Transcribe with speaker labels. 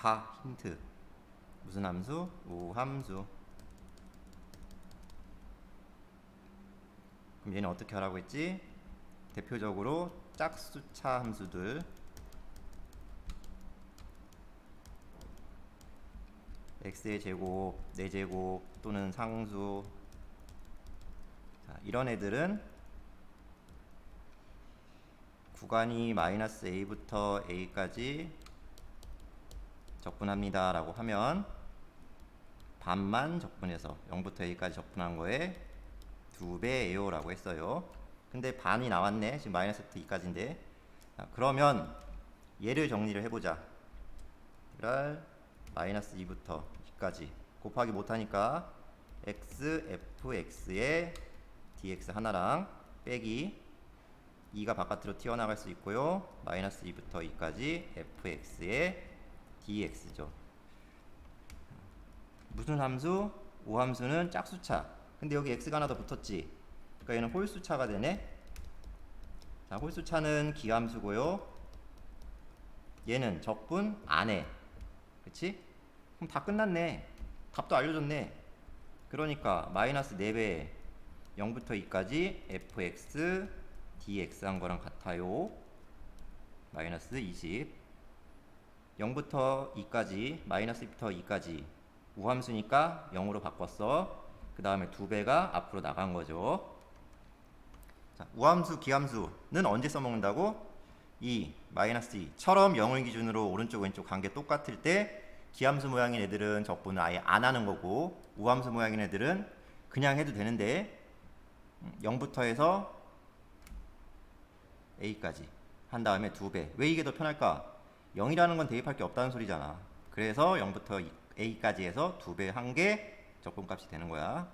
Speaker 1: 가 힌트 무슨 함수? 우함수 그럼 얘는 어떻게 하라고 했지? 대표적으로 짝수차 함수들 x의 제곱, 4제곱 또는 상수 자, 이런 애들은 구간이 마이너스 a부터 a까지 적분합니다 라고 하면 반만 적분해서 0부터 a까지 적분한 거에 2배예요 라고 했어요. 근데 반이 나왔네. 지금 마이너스부터 2까지인데. 자, 그러면 얘를 정리를 해보자. 를 마이너스 2부터 2까지 곱하기 못하니까 x fx의 dx 하나랑 빼기 2가 바깥으로 튀어나갈 수 있고요. 마이너스 2부터 2까지 fx의 dx죠. 무슨 함수? 오함수는 짝수차. 근데 여기 x가 하나 더 붙었지. 그러니까 얘는 홀수차가 되네. 자 홀수차는 기함수고요. 얘는 적분 안에. 그치? 그럼 다 끝났네. 답도 알려줬네. 그러니까 마이너스 4배 0부터 2까지 fx dx 한 거랑 같아요. 마이너스 20 0부터 2까지 마이너스 2부터 2까지 우함수니까 0으로 바꿨어 그 다음에 2배가 앞으로 나간 거죠 자, 우함수 기함수는 언제 써먹는다고? 2 마이너스 2처럼 0을 기준으로 오른쪽 왼쪽 관계 똑같을 때 기함수 모양인 애들은 적분을 아예 안 하는 거고 우함수 모양인 애들은 그냥 해도 되는데 0부터 해서 a까지 한 다음에 2배 왜 이게 더 편할까? 0이라는 건 대입할 게 없다는 소리잖아. 그래서 0부터 a까지 해서 2배 한게 적분값이 되는 거야